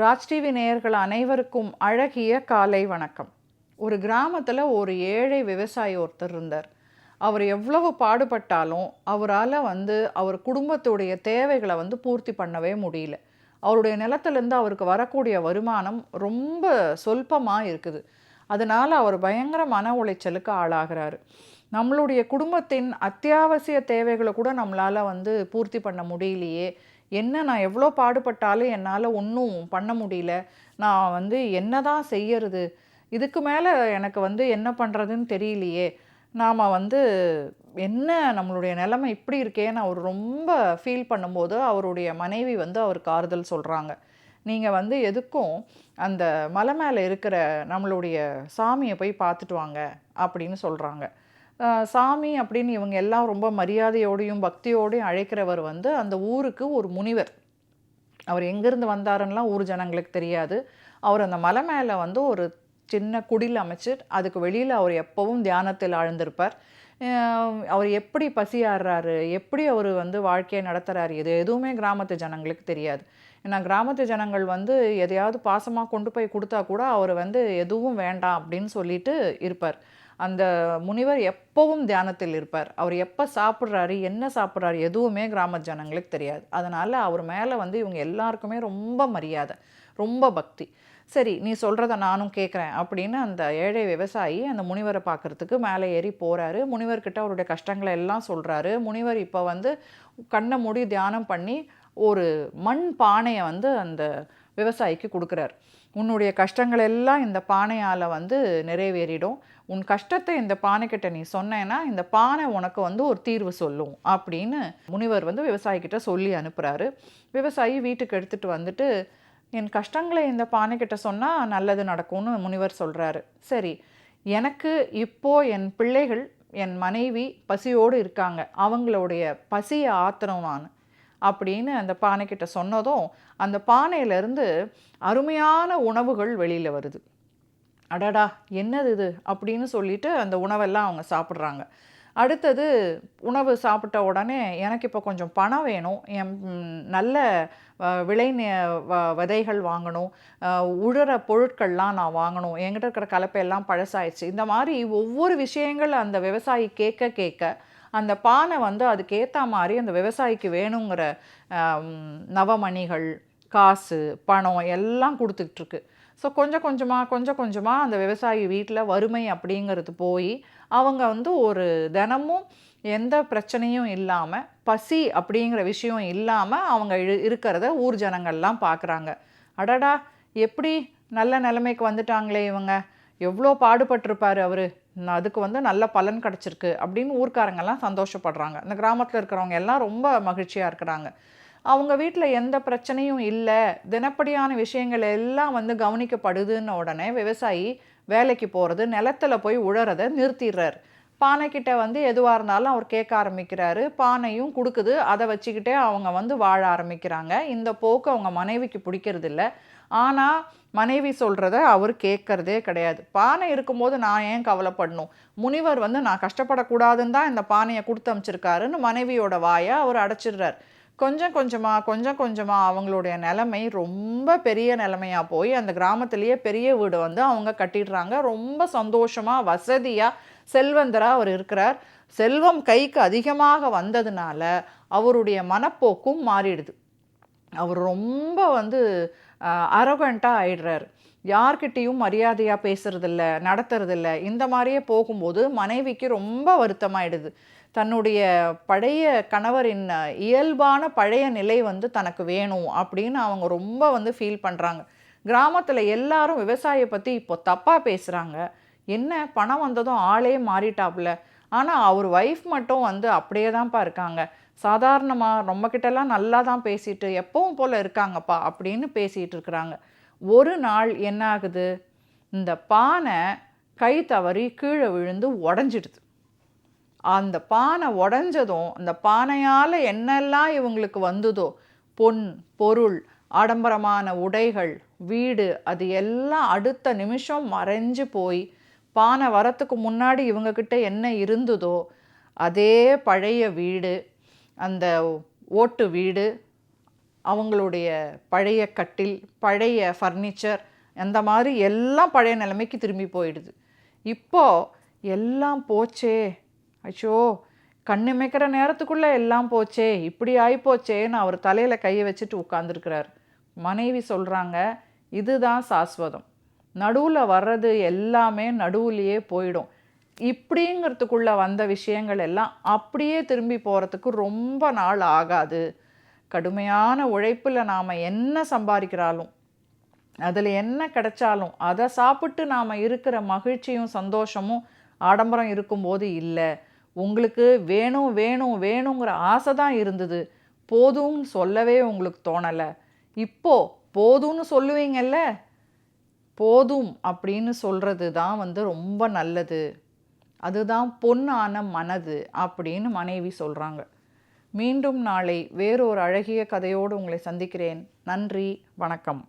Raj TV நேயர்கள் அனைவருக்கும் அழகிய காலை வணக்கம். ஒரு கிராமத்தில் ஒரு ஏழை விவசாயி ஒருத்தர் இருந்தார். அவர் எவ்வளவு பாடுபட்டாலும் அவரால் வந்து அவர் குடும்பத்துடைய தேவைகளை வந்து பூர்த்தி பண்ணவே முடியல. அவருடைய நிலத்திலேருந்து அவருக்கு வரக்கூடிய வருமானம் ரொம்ப சொல்பமாக இருக்குது. அதனால் அவர் பயங்கர மன உளைச்சலுக்கு ஆளாகிறாரு. நம்மளுடைய குடும்பத்தின் அத்தியாவசிய தேவைகளை கூட நம்மளால் வந்து பூர்த்தி பண்ண முடியலையே. என்ன நான் எவ்வளோ பாடுபட்டாலும் என்னால் ஒன்றும் பண்ண முடியல. நான் வந்து என்ன தான் செய்யறது? இதுக்கு மேலே எனக்கு வந்து என்ன பண்ணுறதுன்னு தெரியலையே. நாம் வந்து என்ன நம்மளுடைய நிலைமை இப்படி இருக்கேன்னு அவர் ரொம்ப ஃபீல் பண்ணும்போது அவருடைய மனைவி வந்து அவருக்கு ஆறுதல் சொல்கிறாங்க நீங்கள் வந்து எதுக்கும் அந்த மலை மேலே இருக்கிற நம்மளுடைய சாமியை போய் பார்த்துட்டு வாங்க அப்படின்னு சொல்கிறாங்க சாமி அப்படின்னு இவங்க எல்லாம் ரொம்ப மரியாதையோடையும் பக்தியோடையும் அழைக்கிறவர் வந்து அந்த ஊருக்கு ஒரு முனிவர். அவர் எங்கேருந்து வந்தாருன்னெலாம் ஊர் ஜனங்களுக்கு தெரியாது. அவர் அந்த மலை மேலே வந்து ஒரு சின்ன குடில் அமைச்சு அதுக்கு வெளியில் அவர் எப்போவும் தியானத்தில் ஆழ்ந்திருப்பார். அவர் எப்படி பசியாடுறாரு எப்படி அவர் வந்து வாழ்க்கையை நடத்துகிறாரு இது எதுவுமே கிராமத்து ஜனங்களுக்கு தெரியாது. ஏன்னா கிராமத்து ஜனங்கள் வந்து எதையாவது பாசமாக கொண்டு போய் கொடுத்தா கூட அவர் வந்து எதுவும் வேண்டாம் அப்படின்னு சொல்லிட்டு இருப்பார். அந்த முனிவர் எப்பவும் தியானத்தில் இருப்பார். அவர் எப்போ சாப்பிட்றாரு என்ன சாப்பிட்றாரு எதுவுமே கிராம ஜனங்களுக்கு தெரியாது. அதனால் அவர் மேலே வந்து இவங்க எல்லாருக்குமே ரொம்ப மரியாதை ரொம்ப பக்தி. சரி நீ சொல்கிறத நானும் கேட்குறேன் அப்படின்னு அந்த ஏழை விவசாயி அந்த முனிவரை பார்க்குறதுக்கு மேலே ஏறி போகிறாரு முனிவர்கிட்ட அவருடைய கஷ்டங்களை எல்லாம் சொல்கிறாரு முனிவர் இப்போ வந்து கண்ணை மூடி தியானம் பண்ணி ஒரு மண் பானையை வந்து அந்த விவசாயிக்கு கொடுக்குறாரு. உன்னுடைய கஷ்டங்கள் எல்லாம் இந்த பானையால் வந்து நிறைவேறிடும். உன் கஷ்டத்தை இந்த பானைக்கிட்ட நீ சொன்னேன்னா இந்த பானை உனக்கு வந்து ஒரு தீர்வு சொல்லும் அப்படின்னு முனிவர் வந்து விவசாயிக்கிட்ட சொல்லி அனுப்புகிறாரு விவசாயி வீட்டுக்கு எடுத்துகிட்டு வந்துட்டு என் கஷ்டங்களை இந்த பானைக்கிட்ட சொன்னால் நல்லது நடக்கும்னு முனிவர் சொல்கிறாரு சரி எனக்கு இப்போது என் பிள்ளைகள் என் மனைவி பசியோடு இருக்காங்க. அவங்களுடைய பசியை ஆத்திரம் நான். அப்படின்னு அந்த பானைக்கிட்ட சொன்னதும் அந்த பானையிலேருந்து அருமையான உணவுகள் வெளியில் வருது. அடடா என்னது இது? அப்படின்னு சொல்லிட்டு அந்த உணவெல்லாம் அவங்க சாப்பிட்றாங்க. அடுத்தது உணவு சாப்பிட்ட உடனே எனக்கு இப்போ கொஞ்சம் பணம் வேணும். என் நல்ல விளை வ- விதைகள் வாங்கணும். உழுற பொருட்கள்லாம் நான் வாங்கணும். என்கிட்ட இருக்கிற கலப்பையெல்லாம் பழசாயிடுச்சு. இந்த மாதிரி ஒவ்வொரு விஷயங்கள் அந்த விவசாயி கேட்க கேட்க அந்த பானை வந்து அதுக்கேற்ற மாதிரி அந்த விவசாயிக்கு வேணுங்கிற நவமணிகள் காசு பணம் எல்லாம் கொடுத்துட்ருக்கு ஸோ கொஞ்சம் கொஞ்சமாக கொஞ்சம் கொஞ்சமாக அந்த விவசாயி வீட்டில் வறுமை அப்படிங்கிறது போய் அவங்க வந்து ஒரு தினமும் எந்த பிரச்சனையும் இல்லாமல் பசி அப்படிங்கிற விஷயம் இல்லாமல் அவங்க இரு- இருக்கிறத ஊர் ஜனங்கள்லாம் பார்க்குறாங்க அடடா எப்படி நல்ல நிலைமைக்கு வந்துட்டாங்களே இவங்க. எவ்வளோ பாடுபட்டிருப்பார் அவர். அதுக்கு வந்து நல்ல பலன் கிடச்சிருக்கு அப்படின்னு ஊர்க்காரங்கெல்லாம் சந்தோஷப்படுறாங்க. இந்த கிராமத்தில் இருக்கிறவங்க எல்லாம் ரொம்ப மகிழ்ச்சியாக இருக்கிறாங்க. அவங்க வீட்டில் எந்த பிரச்சனையும் இல்லை. தினப்படியான விஷயங்கள் எல்லாம் வந்து கவனிக்கப்படுதுன்ன உடனே விவசாயி வேலைக்கு போகிறது நிலத்துல போய் உழறதை நிறுத்திடுறார். பானைக்கிட்ட வந்து எதுவாக இருந்தாலும் அவர் கேட்க ஆரம்பிக்கிறாரு. பானையும் கொடுக்குது. அதை வச்சுக்கிட்டே அவங்க வந்து வாழ ஆரம்பிக்கிறாங்க. இந்த போக்கு அவங்க மனைவிக்கு பிடிக்கிறது இல்லை ஆனால் மனைவி சொல்கிறத அவர் கேட்கறதே கிடையாது. பானை இருக்கும்போது நான் ஏன் கவலைப்படணும்? முனிவர் வந்து நான் கஷ்டப்படக்கூடாதுன்னு தான் இந்த பானையை கொடுத்து அமைச்சிருக்காருன்னு மனைவியோட வாயை அவர் அடைச்சிடுறார். கொஞ்சம் கொஞ்சமாக கொஞ்சம் கொஞ்சமாக அவங்களுடைய நிலைமை ரொம்ப பெரிய நிலைமையாக போய் அந்த கிராமத்திலேயே பெரிய வீடு வந்து அவங்க கட்டிடுறாங்க. ரொம்ப சந்தோஷமாக வசதியாக செல்வந்தராக அவர் இருக்கிறார். செல்வம் கைக்கு அதிகமாக வந்ததுனால அவருடைய மனப்போக்கும் மாறிடுது. அவர் ரொம்ப வந்து அரகண்ட்டாக ஆயிடுறாரு. யார்கிட்டேயும் மரியாதையாக பேசுறதில்ல நடத்துறதில்ல. இந்த மாதிரியே போகும்போது மனைவிக்கு ரொம்ப வருத்தமாயிடுது. தன்னுடைய பழைய கணவரின் இயல்பான பழைய நிலை வந்து தனக்கு வேணும் அப்படின்னு அவங்க ரொம்ப வந்து ஃபீல் பண்ணுறாங்க கிராமத்தில் எல்லாரும் விவசாயியை பற்றி இப்போ தப்பாக பேசுகிறாங்க என்ன பணம் வந்ததும் ஆளே மாறிட்டாப்புல ஆனால் அவர் ஒய்ஃப் மட்டும் வந்து அப்படியே தான்ப்பா இருக்காங்க. சாதாரணமாக ரொம்ப கிட்டலாம் நல்லா தான் பேசிட்டு எப்பவும் போல் இருக்காங்கப்பா அப்படின்னு பேசிகிட்டு இருக்கிறாங்க ஒரு நாள் என்ன ஆகுது இந்த பானை கை தவறி கீழே விழுந்து உடஞ்சிடுது. அந்த பானை உடஞ்சதும் அந்த பானையால் என்னெல்லாம் இவங்களுக்கு வந்ததோ பொன் பொருள் ஆடம்பரமான உடைகள் வீடு அது எல்லாம் அடுத்த நிமிஷம் மறைஞ்சு போய் பானை வரத்துக்கு முன்னாடி இவங்கக்கிட்ட என்ன இருந்ததோ அதே பழைய வீடு அந்த ஓட்டு வீடு அவங்களுடைய பழைய கட்டில் பழைய ஃபர்னிச்சர் அந்த மாதிரி எல்லாம் பழைய நிலைமைக்கு திரும்பி போயிடுது. இப்போது எல்லாம் போச்சே. ஐயோ கண்ணு மேய்க்கிற நேரத்துக்குள்ளே எல்லாம் போச்சே. இப்படி ஆகிப்போச்சேன்னு அவர் தலையில் கையை வச்சுட்டு உட்காந்துருக்கிறார் மனைவி சொல்கிறாங்க இதுதான் சாஸ்வதம். நடுவில் வர்றது எல்லாமே நடுவுலையே போயிடும். இப்படிங்கிறதுக்குள்ளே வந்த விஷயங்கள் எல்லாம் அப்படியே திரும்பி போகிறதுக்கு ரொம்ப நாள் ஆகாது. கடுமையான உழைப்பில் நாம் என்ன சம்பாதிக்கிறாலும் அதில் என்ன கிடைச்சாலும் அதை சாப்பிட்டு நாம் இருக்கிற மகிழ்ச்சியும் சந்தோஷமும் ஆடம்பரம் இருக்கும்போது இல்லை. உங்களுக்கு வேணும் வேணும் வேணுங்கிற ஆசை தான் இருந்தது. போதும்னு சொல்லவே உங்களுக்கு தோணலை. இப்போது போதும்னு சொல்லுவீங்கல்ல? போதும் அப்படின்னு சொல்கிறது தான் வந்து ரொம்ப நல்லது. அதுதான் பொன்னான மனது அப்படின்னு மனைவி சொல்கிறாங்க மீண்டும் நாளை வேறொரு அழகிய கதையோடு உங்களை சந்திக்கிறேன். நன்றி வணக்கம்.